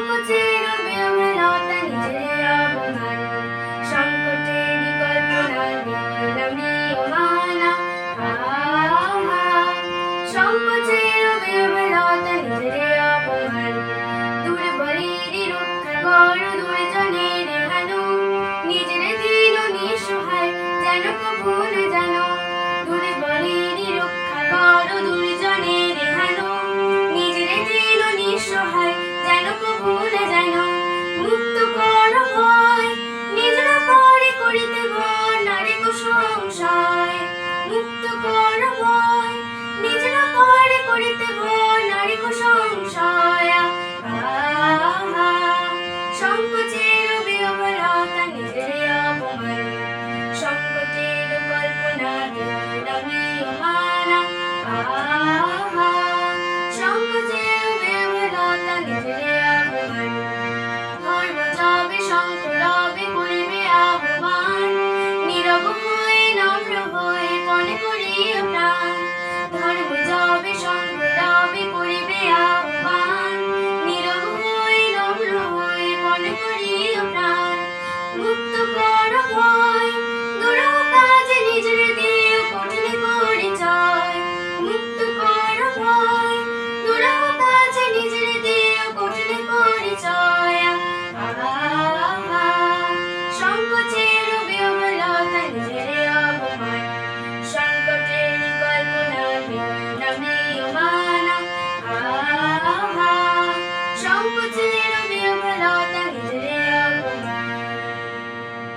মুছে রবে অমৃতা নিজের অবমান সংকটে বিকল্পনা নিলামে অমানা সংকোচে রবে অমৃতা নিজের অপমান দুর্বলে রক্ষা কর দুর্জনের হানো নিজের দিন নিঃসহায় যেন কবুল জানো কর ভয় নিজের পাহাড়ে করিতে ভয়, নারী কুসংশয়া। সংকোচের বিহবলতা নিজের অপমান। সংকোচের কল্পনা নামে মানা সংকোচের বিহবলতা নিজের অপমান। ধর্ম যাবে সংকোচ মনে